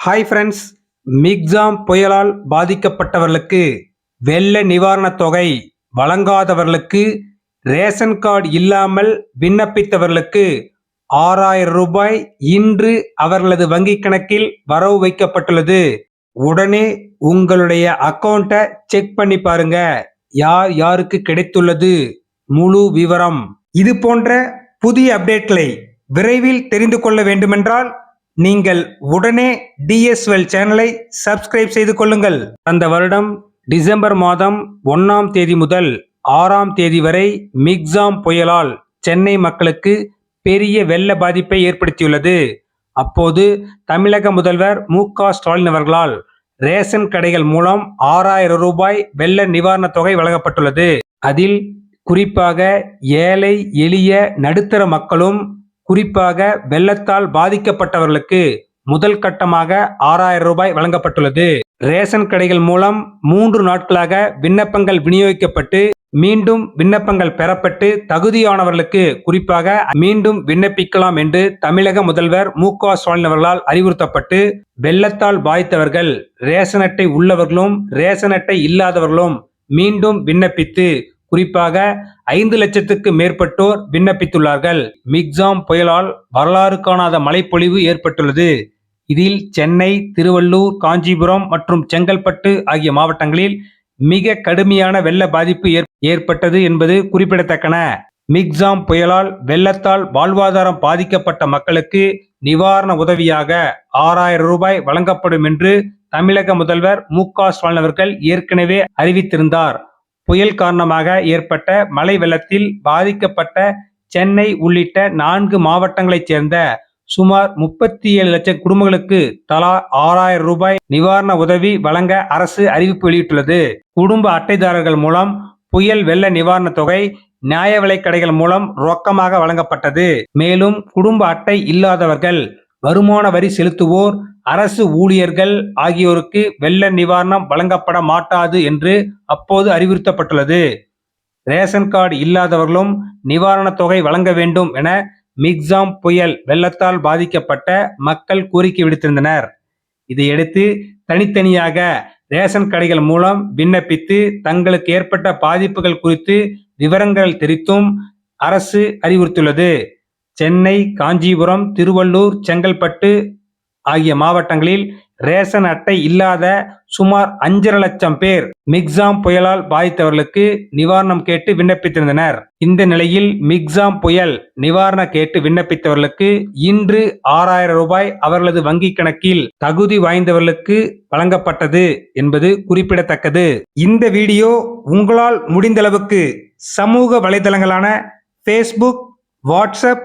Hi friends Michaung புயலால் பாதிக்கப்பட்டவர்களுக்கு வெள்ள நிவாரணத் தொகை வழங்காதவர்களுக்கு ரேஷன் கார்டு இல்லாமல் விண்ணப்பித்தவர்களுக்கு ஆறாயிரம் ரூபாய் இன்று அவர்களது வங்கிக் கணக்கில் வரவு வைக்கப்பட்டுள்ளது. உடனே உங்களுடைய அக்கௌண்ட்டை செக் பண்ணி பாருங்க. யார் யாருக்கு கிடைத்துள்ளது? முழு விவரம். இது போன்ற புதிய அப்டேட்களை விரைவில் தெரிந்து கொள்ள வேண்டுமென்றால் நீங்கள் உடனே டிஎஸ்எல் சேனலை சப்ஸ்கிரைப் செய்து கொள்ளுங்கள். அந்த வருடம் டிசம்பர் மாதம் ஒன்றாம் தேதி முதல் ஆறாம் தேதி வரை மிக்ஸாம் புயலால் சென்னை மக்களுக்கு பெரிய வெள்ள பாதிப்பை ஏற்படுத்தியுள்ளது. அப்போது தமிழக முதல்வர் மு க ஸ்டாலின் அவர்களால் ரேஷன் கடைகள் மூலம் ஆறாயிரம் ரூபாய் வெள்ள நிவாரணத் தொகை வழங்கப்பட்டுள்ளது. அதில் குறிப்பாக ஏழை எளிய நடுத்தர மக்களும் குறிப்பாக வெள்ளத்தால் பாதிக்கப்பட்டவர்களுக்கு முதல் கட்டமாக ஆறாயிரம் ரூபாய் வழங்கப்பட்டுள்ளது. ரேஷன் கடைகள் மூலம் மூன்று நாட்களாக விண்ணப்பங்கள் விநியோகிக்கப்பட்டு மீண்டும் விண்ணப்பங்கள் பெறப்பட்டு தகுதியானவர்களுக்கு குறிப்பாக மீண்டும் விண்ணப்பிக்கலாம் என்று தமிழக முதல்வர் மு க ஸ்டாலின் அவர்களால் அறிவுறுத்தப்பட்டு வெள்ளத்தால் பாதித்தவர்கள் ரேஷன் அட்டை உள்ளவர்களும் ரேஷன் அட்டை இல்லாதவர்களும் மீண்டும் விண்ணப்பித்து குறிப்பாக ஐந்து லட்சத்துக்கு மேற்பட்டோர் விண்ணப்பித்துள்ளார்கள். மிக்ஸாம் புயலால் வரலாறு காணாத மழைப்பொழிவு ஏற்பட்டுள்ளது. இதில் சென்னை திருவள்ளூர் காஞ்சிபுரம் மற்றும் செங்கல்பட்டு ஆகிய மாவட்டங்களில் மிக கடுமையான வெள்ள பாதிப்பு ஏற்- ஏற்பட்டது என்பது குறிப்பிடத்தக்கன. மிக்ஸாம் புயலால் வெள்ளத்தால் வாழ்வாதாரம் பாதிக்கப்பட்ட மக்களுக்கு நிவாரண உதவியாக ஆறாயிரம் ரூபாய் வழங்கப்படும் என்று தமிழக முதல்வர் மு க ஸ்டாலின் அவர்கள் ஏற்கனவே அறிவித்திருந்தார். புயல் காரணமாக ஏற்பட்ட மழை வெள்ளத்தில் பாதிக்கப்பட்ட சென்னை உள்ளிட்ட நான்கு மாவட்டங்களைச் சேர்ந்த சுமார் முப்பத்தி ஏழு லட்சம் குடும்பங்களுக்கு தலா ஆறாயிரம் ரூபாய் நிவாரண உதவி வழங்க அரசு அறிவிப்பு வெளியிட்டுள்ளது. குடும்ப அட்டைதாரர்கள் மூலம் புயல் வெள்ள நிவாரணத் தொகை நியாய விலைக் கடைகள் மூலம் ரொக்கமாக வழங்கப்பட்டது. மேலும் குடும்ப அட்டை இல்லாதவர்கள் வருமான வரி செலுத்துவோர் அரசு ஊழியர்கள் ஆகியோருக்கு வெள்ள நிவாரணம் வழங்கப்பட மாட்டாது என்று அப்போது அறிவுறுத்தப்பட்டுள்ளது. ரேஷன் கார்டு இல்லாதவர்களும் நிவாரணத் தொகை வழங்க வேண்டும் என மிக்ஸாம் புயல் வெள்ளத்தால் பாதிக்கப்பட்ட மக்கள் கோரிக்கை விடுத்திருந்தனர். இதையடுத்து தனித்தனியாக ரேஷன் கடைகள் மூலம் விண்ணப்பித்து தங்களுக்கு ஏற்பட்ட பாதிப்புகள் குறித்து விவரங்கள் தெரிவித்தும் அரசு அறிவுறுத்தியுள்ளது. சென்னை காஞ்சிபுரம் திருவள்ளூர் செங்கல்பட்டு ஆகிய மாவட்டங்களில் ரேஷன் அட்டை இல்லாத சுமார் அஞ்சரை லட்சம் பேர் மிக்ஸாம் புயலால் பாதித்தவர்களுக்கு நிவாரணம் கேட்டு விண்ணப்பித்திருந்தனர். இந்த நிலையில் மிக்ஸாம் புயல் நிவாரணம் கேட்டு விண்ணப்பித்தவர்களுக்கு இன்று ஆறாயிரம் ரூபாய் அவர்களது வங்கிக் கணக்கில் தகுதி வாய்ந்தவர்களுக்கு வழங்கப்பட்டது என்பது குறிப்பிடத்தக்கது. இந்த வீடியோ உங்களால் முடிந்தளவுக்கு சமூக வலைதளங்களான ஃபேஸ்புக் வாட்ஸ்அப்